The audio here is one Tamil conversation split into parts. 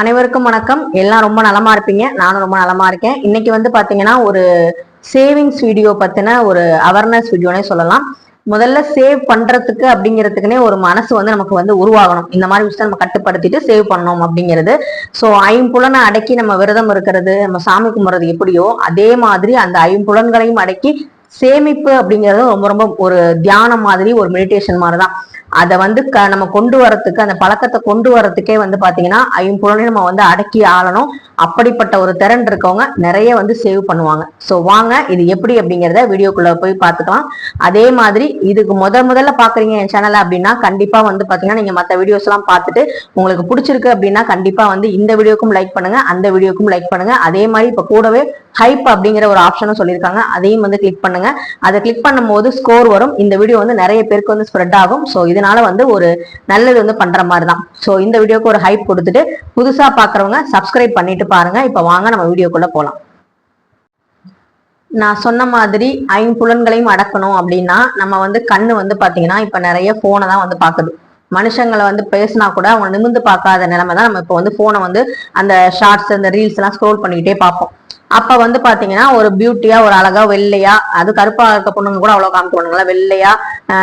அனைவருக்கும் வணக்கம். எல்லாம் ரொம்ப நலமா இருப்பீங்க. நானும் ரொம்ப நலமா இருக்கேன். இன்னைக்கு வந்து பாத்தீங்கன்னா ஒரு சேவிங்ஸ் வீடியோ பத்தின ஒரு அவேர்னஸ் வீடியோனே சொல்லலாம். முதல்ல சேவ் பண்றதுக்கு அப்படிங்கிறதுக்குனே ஒரு மனசு வந்து நமக்கு வந்து உருவாகணும். இந்த மாதிரி விஷயத்த நம்ம கட்டுப்படுத்திட்டு சேவ் பண்ணணும் அப்படிங்கிறது. ஸோ ஐம்புலனை அடக்கி நம்ம விரதம் இருக்கிறது நம்ம சாமி கும்பிட்றது எப்படியோ அதே மாதிரி அந்த ஐம்புலன்களையும் அடக்கி சேமிப்பு அப்படிங்கிறது ரொம்ப ரொம்ப ஒரு தியானம் மாதிரி ஒரு மெடிடேஷன் மாதிரி தான் அதை வந்து க நம்ம கொண்டு வரத்துக்கு அந்த பழக்கத்தை கொண்டு வரத்துக்கே வந்து பாத்தீங்கன்னா ஐம்பொருளையும் நம்ம வந்து அடக்கி ஆளணும். அப்படிப்பட்ட ஒரு திறன் இருக்கவங்க நிறைய வந்து சேவ் பண்ணுவாங்க. ஸோ வாங்க இது எப்படி அப்படிங்கிறத வீடியோக்குள்ள போய் பார்த்துக்கலாம். அதே மாதிரி இதுக்கு முத முதல்ல பாக்குறீங்க என் சேனலை அப்படின்னா கண்டிப்பா வந்து பாத்தீங்கன்னா நீங்க மற்ற வீடியோஸ் எல்லாம் பார்த்துட்டு உங்களுக்கு பிடிச்சிருக்கு அப்படின்னா கண்டிப்பா வந்து இந்த வீடியோக்கும் லைக் பண்ணுங்க அந்த வீடியோக்கும் லைக் பண்ணுங்க. அதே மாதிரி இப்ப கூடவே ஹைப் அப்படிங்கிற ஒரு ஆப்ஷனும் சொல்லியிருக்காங்க. அதையும் வந்து கிளிக் பண்ணுங்க. அதை கிளிக் பண்ணும்போது ஸ்கோர் வரும். இந்த வீடியோ வந்து நிறைய பேருக்கு வந்து ஸ்ப்ரெட் ஆகும். ஸோ இதனால வந்து ஒரு நல்லது வந்து பண்ற மாதிரி தான். ஸோ இந்த வீடியோக்கு ஒரு ஹைப் கொடுத்துட்டு புதுசா பாக்குறவங்க சப்ஸ்கிரைப் பண்ணிட்டு பாருங்க. இப்போ வாங்க நம்ம வீடியோக்குள்ள போலாம். நான் சொன்ன மாதிரி ஐம்புலன்களையும் அடக்கணும் அப்படின்னா நம்ம வந்து கண்ணு வந்து பாத்தீங்கன்னா இப்ப நிறைய போனை தான் வந்து பாக்குது. மனுஷங்களை வந்து பேசினா கூட அவங்க நிமிந்து பார்க்காத நிலைமை தான் நம்ம இப்போ வந்து போனை வந்து அந்த ஷார்ட்ஸ் அந்த ரீல்ஸ் எல்லாம் ஸ்க்ரோல் பண்ணிக்கிட்டே பார்ப்போம். அப்ப வந்து பாத்தீங்கன்னா ஒரு பியூட்டியா ஒரு அழகா வெள்ளையா அது கருப்பா இருக்க பொண்ணுங்க கூட அவ்வளவு காமிக்க பொண்ணுங்களா வெள்ளையா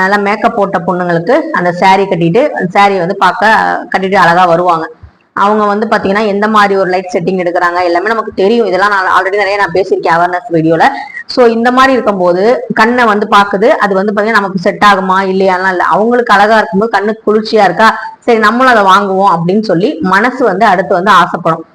எல்லாம் மேக்கப் போட்ட பொண்ணுங்களுக்கு அந்த saree கட்டிட்டு அந்த saree வந்து பார்க்க கட்டிட்டு அழகா வருவாங்க. அவங்க வந்து பாத்தீங்கன்னா எந்த மாதிரி ஒரு லைட் செட்டிங் எடுக்கிறாங்க எல்லாமே நமக்கு தெரியும். இதெல்லாம் நான் ஆல்ரெடி நிறைய நான் பேசியிருக்கேன் அவேர்னஸ் வீடியோல சோ இந்த மாதிரி இருக்கும்போது கண்ணை வந்து பாக்குது. அது வந்து பாத்தீங்கன்னா நமக்கு செட் ஆகுமா இல்லையாலாம் இல்ல. அவங்களுக்கு அழகா இருக்கும்போது கண்ணுக்கு குளிர்ச்சியா இருக்கா? சரி நம்மளும் அதை வாங்குவோம் அப்படின்னு சொல்லி மனசு வந்து அடுத்து வந்து ஆசைப்படும்.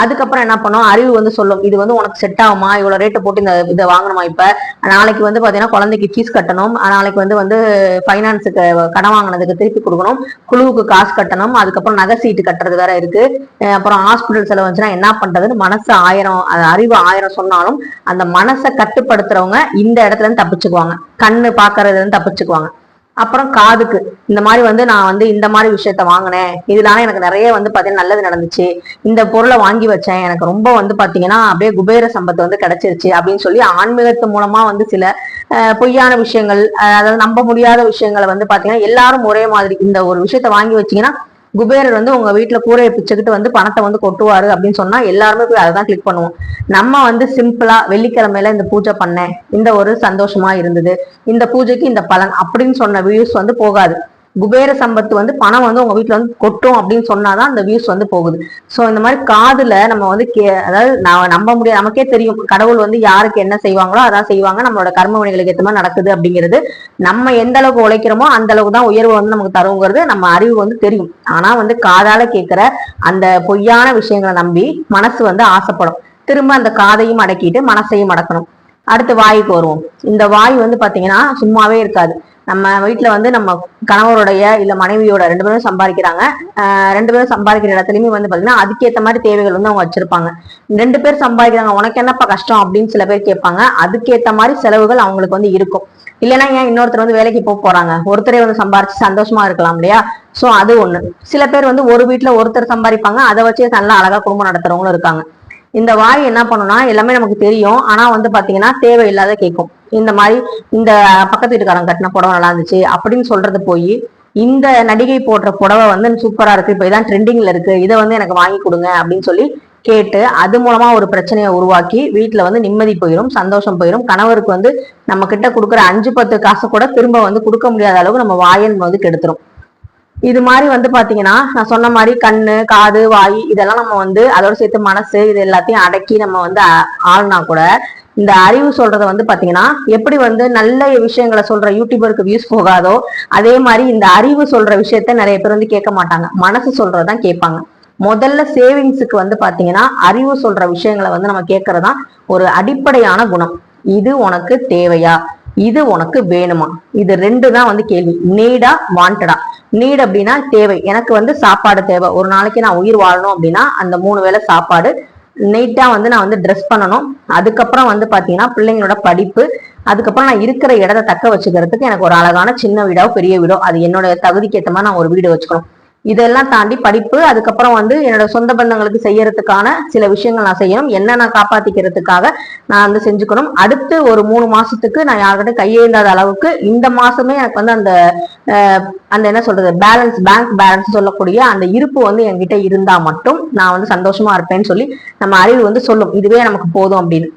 அதுக்கப்புறம் என்ன பண்ணும்? அறிவு வந்து சொல்லும். இது வந்து உனக்கு செட் ஆகுமா? இவ்வளோ ரேட்டு போட்டு இந்த இதை வாங்கணுமா இப்போ? நாளைக்கு வந்து பார்த்தீங்கன்னா குழந்தைக்கு ஃபீஸ் கட்டணும். நாளைக்கு வந்து வந்து ஃபைனான்ஸுக்கு கடன் வாங்கினதுக்கு திருப்பி கொடுக்கணும். குழுவுக்கு காசு கட்டணும். அதுக்கப்புறம் நகை சீட்டு கட்டுறது வேற இருக்கு. அப்புறம் ஹாஸ்பிட்டல் செலவு வந்துச்சுன்னா என்ன பண்றதுன்னு மனசு ஆயிரம் அறிவு ஆயிரம் சொன்னாலும் அந்த மனசை கட்டுப்படுத்துறவங்க இந்த இடத்துல இருந்து தப்பிச்சுக்குவாங்க. கண்ணு பாக்குறதுல இருந்து தப்பிச்சுக்குவாங்க. அப்புறம் காதுக்கு. இந்த மாதிரி வந்து நான் வந்து இந்த மாதிரி விஷயத்த வாங்கினேன். இதனால எனக்கு நிறைய வந்து பார்த்தீங்கன்னா நல்லது நடந்துச்சு. இந்த பொருளை வாங்கி வச்சேன். எனக்கு ரொம்ப வந்து பார்த்தீங்கன்னா அப்படியே குபேர சம்பத்து வந்து கிடைச்சிருச்சு அப்படின்னு சொல்லி ஆன்மீகத்து மூலமா வந்து சில பொய்யான விஷயங்கள் அதாவது நம்ப முடியாத விஷயங்களை வந்து பார்த்தீங்கன்னா எல்லாரும் ஒரே மாதிரி இந்த ஒரு விஷயத்த வாங்கி வச்சீங்கன்னா குபேரர் வந்து உங்க வீட்டுல கூரையை பிச்சுக்கிட்டு வந்து பணத்தை வந்து கொட்டுவாரு அப்படின்னு சொன்னா எல்லாருமே போய் அதை தான் கிளிக் பண்ணுவோம். நம்ம வந்து சிம்பிளா வெள்ளிக்கிழமையில இந்த பூஜை பண்ணேன். இந்த ஒரு சந்தோஷமா இருந்தது. இந்த பூஜைக்கு இந்த பலன் அப்படின்னு சொன்ன வியூஸ் வந்து போகாது. குபேர சம்பத்து வந்து பணம் வந்து உங்க வீட்டுல வந்து கொட்டும் அப்படின்னு சொன்னாதான் அந்த வியூஸ் வந்து போகுது. சோ இந்த மாதிரி காதுல நம்ம வந்து கே அதாவது நான் நம்ப முடியாது. நமக்கே தெரியும் கடவுள் வந்து யாருக்கு என்ன செய்வாங்களோ அதான் செய்வாங்க. நம்மளோட கர்ம வினைகளுக்கு ஏற்ற மாதிரி நடக்குது அப்படிங்கிறது. நம்ம எந்த அளவுக்கு உழைக்கிறோமோ அந்த அளவுக்கு தான் உயர்வு வந்து நமக்கு தருங்கிறது நம்ம அறிவு வந்து தெரியும். ஆனா வந்து காதால கேட்கிற அந்த பொய்யான விஷயங்களை நம்பி மனசு வந்து ஆசைப்படும். திரும்ப அந்த காதையும் அடக்கிட்டு மனசையும் அடக்கணும். அடுத்து வாய்க்கு வருவோம். இந்த வாய் வந்து பாத்தீங்கன்னா சும்மாவே இருக்காது. நம்ம வீட்டுல வந்து நம்ம கணவருடைய இல்ல மனைவியோட ரெண்டு பேரும் சம்பாதிக்கிறாங்க. ரெண்டு பேரும் சம்பாதிக்கிற இடத்துலயுமே வந்து பாத்தீங்கன்னா அதுக்கேத்த மாதிரி தேவைகள் வந்து அவங்க வச்சிருப்பாங்க. ரெண்டு பேர் சம்பாதிக்கிறாங்க. உனக்கு என்னப்பா கஷ்டம் அப்படின்னு சில பேர் கேட்பாங்க. அதுக்கேத்த மாதிரி செலவுகள் அவங்களுக்கு வந்து இருக்கும். இல்லைன்னா ஏன் இன்னொருத்தர் வந்து வேலைக்கு போக போறாங்க? ஒருத்தரே வந்து சம்பாரிச்சு சந்தோஷமா இருக்கலாம் இல்லையா? சோ அது ஒண்ணு. சில பேர் வந்து ஒரு வீட்டுல ஒருத்தர் சம்பாதிப்பாங்க. அதை வச்சே நல்லா அழகா குடும்பம் நடத்துறவங்களும் இருக்காங்க. இந்த வாய் என்ன பண்ணும்னா எல்லாமே நமக்கு தெரியும். ஆனா வந்து பாத்தீங்கன்னா தேவையில்லாத கேட்கும் இந்த மாதிரி இந்த பக்கத்து வீட்டுக்காரங்க கட்டின புடவை நல்லா இருந்துச்சு அப்படின்னு சொல்றது போய் இந்த நடிகை போடுற புடவை வந்து சூப்பரா இருக்கு. இப்ப இதான் ட்ரெண்டிங்ல இருக்கு. இதை வந்து எனக்கு வாங்கி கொடுங்க அப்படின்னு சொல்லி கேட்டு அது மூலமா ஒரு பிரச்சனையை உருவாக்கி வீட்டுல வந்து நிம்மதி போயிடும் சந்தோஷம் போயிடும் கணவருக்கு வந்து நம்ம கிட்ட கொடுக்குற அஞ்சு பத்து காசு கூட திரும்ப வந்து கொடுக்க முடியாத அளவுக்கு நம்ம வாயன் வந்து கெடுத்துரும். இது மாதிரி வந்து பாத்தீங்கன்னா நான் சொன்ன மாதிரி கண்ணு காது வாய் இதெல்லாம் நம்ம வந்து அதோட சேர்த்து மனசு இது எல்லாத்தையும் அடக்கி நம்ம வந்து ஆ- ஆள்னா கூட இந்த அறிவு சொல்றத வந்து பாத்தீங்கன்னா எப்படி வந்து நல்ல விஷயங்களை சொல்ற யூடியூபருக்கு வியூஸ் போகாதோ அதே மாதிரி இந்த அறிவு சொல்ற விஷயத்த நிறைய பேர் வந்து கேட்க மாட்டாங்க. மனசு சொல்றதான் கேட்பாங்க. முதல்ல சேவிங்ஸுக்கு வந்து பாத்தீங்கன்னா அறிவு சொல்ற விஷயங்களை வந்து நம்ம கேட்கறதான் ஒரு அடிப்படையான குணம். இது உனக்கு தேவையா? இது உனக்கு வேணுமா? இது ரெண்டு தான் வந்து கேள்வி. நீடா வாண்டடா நீட் அப்படின்னா தேவை. எனக்கு வந்து சாப்பாடு தேவை. ஒரு நாளைக்கு நான் உயிர் வாழணும் அப்படின்னா அந்த மூணு வேளை சாப்பாடு. நீட்டாக வந்து நான் வந்து ட்ரெஸ் பண்ணணும். அதுக்கப்புறம் வந்து பார்த்தீங்கன்னா பிள்ளைங்களோட படிப்பு. அதுக்கப்புறம் நான் இருக்கிற இடத்த தக்க வச்சுக்கிறதுக்கு எனக்கு ஒரு அழகான சின்ன வீடோ பெரிய வீடோ அது என்னோட தகுதிக்கு ஏற்ற மாதிரி நான் ஒரு வீடு வச்சுக்கணும். இதெல்லாம் தாண்டி படிப்பு அதுக்கப்புறம் வந்து என்னோட சொந்த பந்தங்களுக்கு செய்யறதுக்கான சில விஷயங்கள் நான் செய்யணும். என்ன நான் காப்பாத்திக்கிறதுக்காக நான் வந்து செஞ்சுக்கணும். அடுத்து ஒரு மூணு மாசத்துக்கு நான் யார்கிட்ட கையேந்தாத அளவுக்கு இந்த மாசமே எனக்கு வந்து அந்த அந்த என்ன சொல்றது பேலன்ஸ் பேங்க் பேலன்ஸ் சொல்லக்கூடிய அந்த இருப்பு வந்து என்கிட்ட இருந்தா மட்டும் நான் வந்து சந்தோஷமா இருப்பேன்னு சொல்லி நம்ம அறிவு வந்து சொல்லும். இதுவே நமக்கு போதும் அப்படின்னு.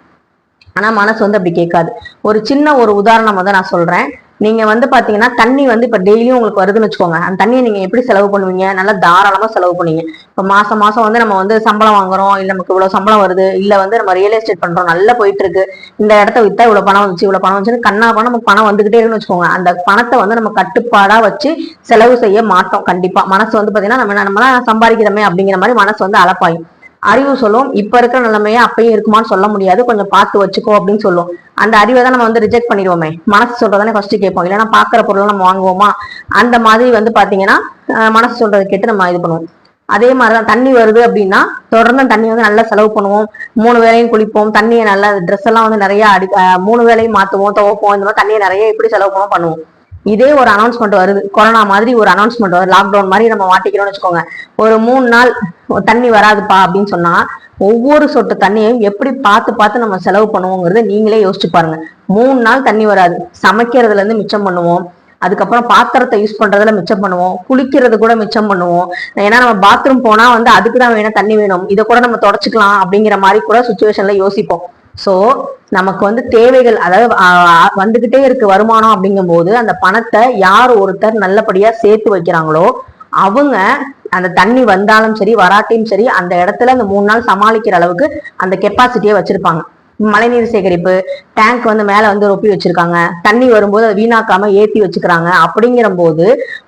ஆனா மனசு வந்து அப்படி கேட்காது. ஒரு சின்ன ஒரு உதாரணம் வந்து நான் சொல்றேன். நீங்க வந்து பாத்தீங்கன்னா தண்ணி வந்து இப்ப டெய்லியும் உங்களுக்கு வருதுன்னு வச்சுக்கோங்க. அந்த தண்ணியை நீங்க எப்படி செலவு பண்ணுவீங்க? நல்லா தாராளமா செலவு பண்ணுவீங்க. இப்ப மாசம் மாசம் வந்து நம்ம வந்து சம்பளம் வாங்குறோம் இல்ல நமக்கு இவ்வளவு சம்பளம் வருது இல்ல வந்து நம்ம ரியல் எஸ்டேட் பண்றோம் நல்லா போயிட்டு இருக்கு இந்த இடத்த வித்தா இவ்வளவு பணம் வந்துச்சு இவ்வளவு பணம் வந்துச்சு கண்ணா பணம் நமக்கு பணம் வந்துகிட்டே இருக்குன்னு வச்சுக்கோங்க. அந்த பணத்தை வந்து நம்ம கட்டுப்பாடா வச்சு செலவு செய்ய மாட்டோம். கண்டிப்பா. மனசு வந்து பாத்தீங்கன்னா நம்ம நம்ம சம்பாதிக்கிறோமே அப்படிங்கிற மாதிரி மனசு வந்து அலப்பாயும். அறிவு சொல்லும். இப்ப இருக்கிற நிலைமையே அப்பயும் இருக்குமான்னு சொல்ல முடியாது. கொஞ்சம் பார்த்து வச்சுக்கோ அப்படின்னு சொல்லும். அந்த அறிவை தான் நம்ம வந்து ரிஜெக்ட் பண்ணிடுவோமே. மனசு சொல்றதானே ஃபர்ஸ்ட் கேட்போம். இல்லைன்னா பாக்குற பொருளை நம்ம வாங்குவோமா? அந்த மாதிரி வந்து பாத்தீங்கன்னா மனசு சொல்றதை கேட்டு நம்ம இது பண்ணுவோம். அதே மாதிரிதான் தண்ணி வருது அப்படின்னா தொடர்ந்து தண்ணி வந்து நல்லா செலவு பண்ணுவோம். மூணு வேளையும் குளிப்போம். தண்ணியை நல்லா ட்ரெஸ் எல்லாம் வந்து நிறைய அடி மூணு வேலையும் மாத்துவோம் துவப்போம். இந்த மாதிரி தண்ணியை நிறைய எப்படி செலவு பண்ணுவோம் பண்ணுவோம். இதே ஒரு அனௌன்ஸ்மெண்ட் வருது. கொரோனா மாதிரி ஒரு அனௌன்ஸ்மெண்ட் வருது. லாக்டவுன் மாதிரி நம்ம மாட்டிக்கிறோம்னு வச்சுக்கோங்க. ஒரு மூணு நாள் தண்ணி வராதுப்பா அப்படின்னு சொன்னா ஒவ்வொரு சொட்டு தண்ணியையும் எப்படி பார்த்து பார்த்து நம்ம செலவு பண்ணுவோங்கிறத நீங்களே யோசிச்சு பாருங்க. மூணு நாள் தண்ணி வராது. சமைக்கிறதுல இருந்து மிச்சம் பண்ணுவோம். அதுக்கப்புறம் பாத்திரத்தை யூஸ் பண்றதுல மிச்சம் பண்ணுவோம். குளிக்கிறது கூட மிச்சம் பண்ணுவோம். ஏன்னா நம்ம பாத்ரூம் போனா வந்து அதுக்கு தான் வேணும் தண்ணி வேணும். இதை கூட நம்ம தொடச்சிக்கலாம் அப்படிங்கிற மாதிரி கூட சுச்சுவேஷன்ல யோசிப்போம். ஸோ நமக்கு வந்து தேவைகள் அதாவது வந்துக்கிட்டே வந்துகிட்டே இருக்கு வருமானம் அப்படிங்கும்போது அந்த பணத்தை யார் ஒருத்தர் நல்லபடியா சேர்த்து வைக்கிறாங்களோ அவங்க அந்த தண்ணி வந்தாலும் சரி வராட்டியும் சரி அந்த இடத்துல அந்த மூணு நாள் சமாளிக்கிற அளவுக்கு அந்த கெப்பாசிட்டியை வச்சிருப்பாங்க. மழைநீர் சேகரிப்பு டேங்க் வந்து மேல வந்து ரொப்பி வச்சிருக்காங்க தண்ணி வரும்போது அதை வீணாக்காம ஏத்தி வச்சுக்கிறாங்க அப்படிங்கிற போது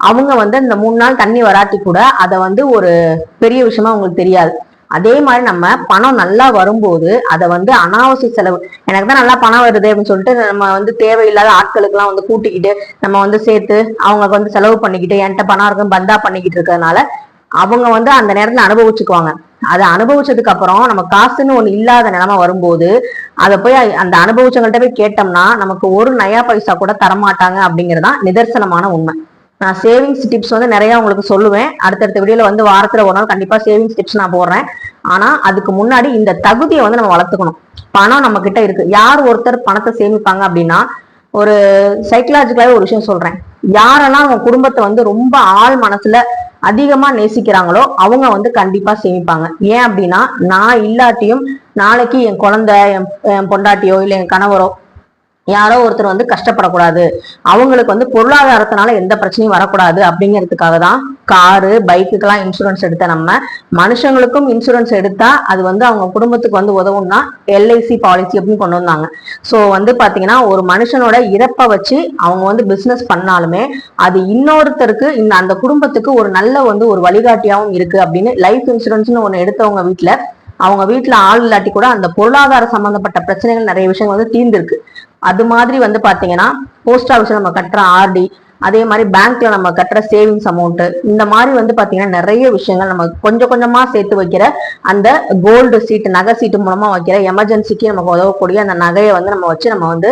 அவங்க வந்து இந்த மூணு நாள் தண்ணி வராட்டி கூட அதை வந்து ஒரு பெரிய விஷயமா அவங்களுக்கு தெரியாது. அதே மாதிரி நம்ம பணம் நல்லா வரும்போது அதை வந்து அனாவசிய செலவு எனக்கு தான் நல்லா பணம் வருது அப்படின்னு சொல்லிட்டு நம்ம வந்து தேவையில்லாத ஆட்களுக்கெல்லாம் வந்து கூட்டிக்கிட்டு நம்ம வந்து சேர்த்து அவங்க வந்து செலவு பண்ணிக்கிட்டு என்கிட்ட பணம் இருக்கும் பந்தா பண்ணிக்கிட்டு இருக்கிறதுனால அவங்க வந்து அந்த நேரத்துல அனுபவிச்சுக்குவாங்க. அதை அனுபவிச்சதுக்கு அப்புறம் நம்ம காசுன்னு ஒண்ணு இல்லாத நிலைமை வரும்போது அதை போய் அந்த அனுபவிச்சவங்கள்ட்ட போய் கேட்டோம்னா நமக்கு ஒரு நயா பைசா கூட தரமாட்டாங்க அப்படிங்கறதான் நிதர்சனமான உண்மை. நான் சேவிங்ஸ் டிப்ஸ் வந்து நிறைய உங்களுக்கு சொல்லுவேன். அடுத்தடுத்த வீடியோவில் வந்து வாரத்தில் ஒரு நாள் கண்டிப்பாக சேவிங்ஸ் டிப்ஸ் நான் போடுறேன். ஆனால் அதுக்கு முன்னாடி இந்த தகுதியை வந்து நம்ம வளர்த்துக்கணும். பணம் நம்ம கிட்ட இருக்கு. யார் ஒருத்தர் பணத்தை சேமிப்பாங்க அப்படின்னா ஒரு சைக்கலாஜிக்கலாவே ஒரு விஷயம் சொல்றேன். யாரெல்லாம் அவங்க குடும்பத்தை வந்து ரொம்ப ஆள் மனசுல அதிகமா நேசிக்கிறாங்களோ அவங்க வந்து கண்டிப்பா சேமிப்பாங்க. ஏன் அப்படின்னா நான் இல்லாட்டியும் நாளைக்கு என் குழந்தை என் என் பொண்டாட்டியோ இல்லை என் கணவரோ யாரோ ஒருத்தர் வந்து கஷ்டப்படக்கூடாது. அவங்களுக்கு வந்து பொருளாதாரத்தினால எந்த பிரச்சனையும் வரக்கூடாது அப்படிங்கிறதுக்காக தான் காரு பைக்குக்கெல்லாம் இன்சூரன்ஸ் எடுத்த நம்ம. மனுஷங்களுக்கும் இன்சூரன்ஸ் எடுத்தா அது வந்து அவங்க குடும்பத்துக்கு வந்து உதவும்னா எல்ஐசி பாலிசி அப்படின்னு கொண்டு வந்தாங்க. ஸோ வந்து பார்த்தீங்கன்னா ஒரு மனுஷனோட இறப்பை வச்சு அவங்க வந்து பிஸ்னஸ் பண்ணாலுமே அது இன்னொருத்தருக்கு இந்த அந்த குடும்பத்துக்கு ஒரு நல்ல வந்து ஒரு வழிகாட்டியாகவும் இருக்கு அப்படின்னு லைஃப் இன்சூரன்ஸ்னு ஒன்று எடுத்தவங்க வீட்டில் அவங்க வீட்டுல ஆள் இல்லாட்டி கூட அந்த பொருளாதார சம்பந்தப்பட்ட பிரச்சனைகள் நிறைய விஷயங்கள் வந்து தீர்ந்திருக்கு. அது மாதிரி வந்து பாத்தீங்கன்னா போஸ்ட் ஆஃபீஸ்ல நம்ம கட்டுற ஆர்டி அதே மாதிரி பேங்க்ல நம்ம கட்டுற சேவிங்ஸ் அமௌண்ட் இந்த மாதிரி வந்து பாத்தீங்கன்னா நிறைய விஷயங்கள் நம்ம கொஞ்சம் கொஞ்சமா சேர்த்து வைக்கிற அந்த கோல்டு சீட்டு நகை சீட்டு மூலமா வைக்கிற எமர்ஜென்சிக்கு நமக்கு உதவக்கூடிய அந்த நகையை வந்து நம்ம வச்சு நம்ம வந்து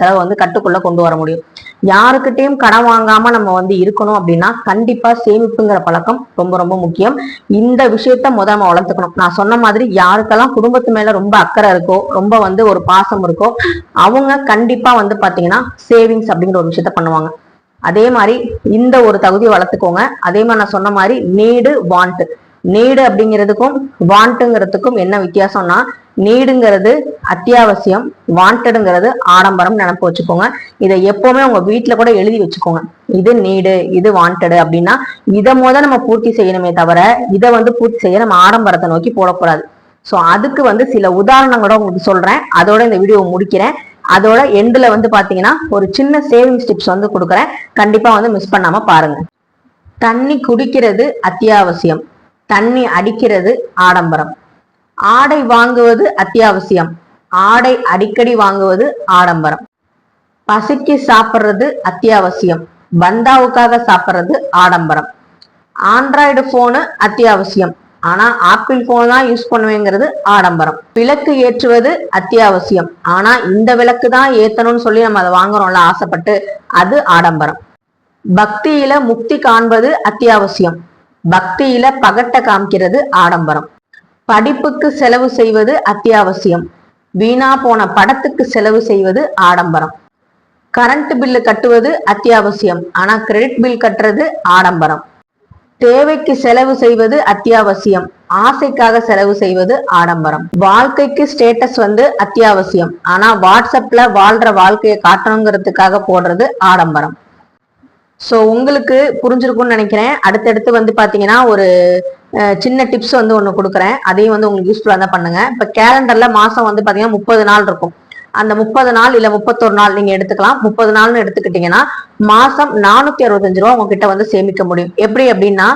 செலவை வந்து கட்டுக்குள்ள கொண்டு வர முடியும். யாருக்கிட்டையும் கடன் வாங்காம நம்ம வந்து இருக்கணும் அப்படின்னா கண்டிப்பா சேமிப்புங்கிற பழக்கம் ரொம்ப ரொம்ப முக்கியம். இந்த விஷயத்த முத நம்ம வளர்த்துக்கணும். நான் சொன்ன மாதிரி யாருக்கெல்லாம் குடும்பத்து மேல ரொம்ப அக்கறை இருக்கோ ரொம்ப வந்து ஒரு பாசம் இருக்கோ அவங்க கண்டிப்பா வந்து பாத்தீங்கன்னா சேவிங்ஸ் அப்படிங்கிற ஒரு விஷயத்த பண்ணுவாங்க. அதே மாதிரி இந்த ஒரு தகுதியை வளர்த்துக்கோங்க. அதே மாதிரி நான் சொன்ன மாதிரி நீடு வாண்ட் நீடு அப்படிங்கிறதுக்கும் வாண்ட்டுங்கிறதுக்கும் என்ன வித்தியாசம்னா நீடுங்கிறது அத்தியாவசியம் வாண்டடுங்கிறது ஆடம்பரம் நினப்பு வச்சுக்கோங்க. இதை எப்பவுமே உங்க வீட்டுல கூட எழுதி வச்சுக்கோங்க. இது நீடு இது வாண்டடு அப்படின்னா இதை முத நம்ம பூர்த்தி செய்யணுமே தவிர இதை வந்து பூர்த்தி செய்ய நம்ம ஆடம்பரத்தை நோக்கி போடக்கூடாது. ஸோ அதுக்கு வந்து சில உதாரணங்களோட உங்களுக்கு சொல்றேன். அதோட இந்த வீடியோவை முடிக்கிறேன். அதோட எண்டில் வந்து பார்த்தீங்கன்னா ஒரு சின்ன சேவிங்ஸ் டிப்ஸ் வந்து கொடுக்குறேன். கண்டிப்பாக வந்து மிஸ் பண்ணாமல் பாருங்க. தண்ணி குடிக்கிறது அத்தியாவசியம். தண்ணி அடிக்கிறது ஆடம்பரம். ஆடை வாங்குவது அத்தியாவசியம். ஆடை அடிக்கடி வாங்குவது ஆடம்பரம். பசிக்கு சாப்பிட்றது அத்தியாவசியம். பந்தாவுக்காக சாப்பிட்றது ஆடம்பரம். ஆண்ட்ராய்டு ஃபோனு அத்தியாவசியம். ஆனா ஆப்பிள் போன் தான் யூஸ் பண்ணுவேங்கிறது ஆடம்பரம். விளக்கு ஏற்றுவது அத்தியாவசியம். ஆனா இந்த விளக்கு தான் ஏத்தணும்னு சொல்லி நம்ம அதை வாங்குறோம்ல ஆசைப்பட்டு அது ஆடம்பரம். பக்தியில முக்தி காண்பது அத்தியாவசியம். பக்தியில பகட்ட காமிக்கிறது ஆடம்பரம். படிப்புக்கு செலவு செய்வது அத்தியாவசியம். வீணா போன படத்துக்கு செலவு செய்வது ஆடம்பரம். கரண்ட் பில்லு கட்டுவது அத்தியாவசியம். ஆனா கிரெடிட் பில் கட்டுறது ஆடம்பரம். தேவைக்கு செலவு செய்வது அத்தியாவசியம். ஆசைக்காக செலவு செய்வது ஆடம்பரம். வாழ்க்கைக்கு ஸ்டேட்டஸ் வந்து அத்தியாவசியம். ஆனா வாட்ஸ்அப்ல வாழ்ற வாழ்க்கையை காட்டணுங்கிறதுக்காக போடுறது ஆடம்பரம். ஸோ உங்களுக்கு புரிஞ்சிருக்கும்னு நினைக்கிறேன். அடுத்தடுத்து வந்து பாத்தீங்கன்னா ஒரு சின்ன டிப்ஸ் வந்து ஒன்று கொடுக்குறேன். அதையும் வந்து உங்களுக்கு யூஸ்ஃபுல்லாக தான் பண்ணுங்க. இப்போ கேலண்டரில் மாதம் வந்து பார்த்தீங்கன்னா முப்பது நாள் இருக்கும். அந்த முப்பது நாள் இல்ல முப்பத்தொரு நாள் நீங்க எடுத்துக்கலாம். முப்பது நாள்னு எடுத்துக்கிட்டீங்கன்னா மாசம் நானூத்தி அறுபத்தஞ்சு ரூபா உங்ககிட்ட வந்து சேமிக்க முடியும். எப்படி அப்படின்னா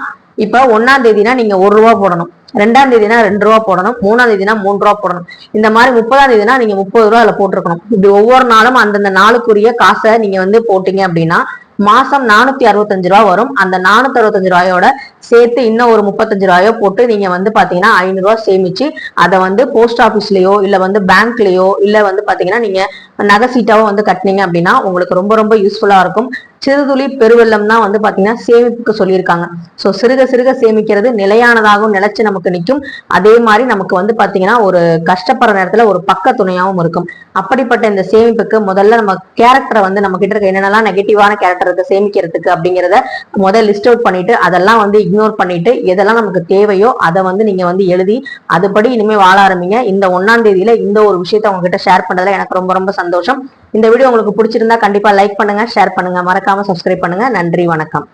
இப்ப ஒன்னாம் தேதினா நீங்க ஒரு ரூபா போடணும். ரெண்டாம் தேதினா ரெண்டு ரூபா போடணும். மூணாம் தேதினா மூணு ரூபா போடணும். இந்த மாதிரி முப்பதாம் தேதினா நீங்க முப்பது ரூபா அதுல போட்டிருக்கணும். இப்படி ஒவ்வொரு நாளும் அந்தந்த நாளுக்குரிய காசை நீங்க வந்து போட்டீங்க அப்படின்னா மாசம் நானூத்தி அறுபத்தஞ்சு ரூபா வரும். அந்த நானூத்தி அறுபத்தஞ்சு ரூபாயோட சேர்த்து இன்னும் ஒரு முப்பத்தஞ்சு ரூபாயோ போட்டு நீங்க வந்து பாத்தீங்கன்னா ஐநூறு ரூபாய் சேமிச்சு அதை வந்து போஸ்ட் ஆஃபீஸ்லயோ இல்ல வந்து பேங்க்லயோ இல்ல வந்து பாத்தீங்கன்னா நீங்க நகை சீட்டாவோ வந்து கட்டினீங்க அப்படின்னா உங்களுக்கு ரொம்ப ரொம்ப யூஸ்ஃபுல்லா இருக்கும். சிறுதுளி பெருவெள்ளம் தான் வந்து பாத்தீங்கன்னா சேமிப்புக்கு சொல்லியிருக்காங்க. சோ சிறுக சிறுக சேமிக்கிறது நிலையானதாகவும் நிலைச்சு நமக்கு நிற்கும் அதே மாதிரி நமக்கு வந்து பாத்தீங்கன்னா ஒரு கஷ்டப்படுற நேரத்துல ஒரு பக்க துணையாகவும் இருக்கும். அப்படிப்பட்ட இந்த சேமிப்புக்கு முதல்ல நம்ம கேரக்டரை வந்து நம்ம கிட்ட இருக்க என்னென்னலாம் நெகட்டிவான கேரக்டர் இருக்கு சேமிக்கிறதுக்கு அப்படிங்கிறத முதல்ல லிஸ்ட் அவுட் பண்ணிட்டு அதெல்லாம் வந்து இக்னோர் பண்ணிட்டு எதெல்லாம் நமக்கு தேவையோ அதை வந்து நீங்க வந்து எழுதி அதுபடி இனிமே வாழ ஆரம்பிங்க. இந்த ஒன்னாம் தேதியில இந்த ஒரு விஷயத்த உங்ககிட்ட ஷேர் பண்றதுல எனக்கு ரொம்ப ரொம்ப சந்தோஷம். இந்த வீடியோ உங்களுக்கு பிடிச்சிருந்தா கண்டிப்பா லைக் பண்ணுங்க ஷேர் பண்ணுங்க. மறக்காம சப்ஸ்கிரைப் பண்ணுங்க. நன்றி வணக்கம்.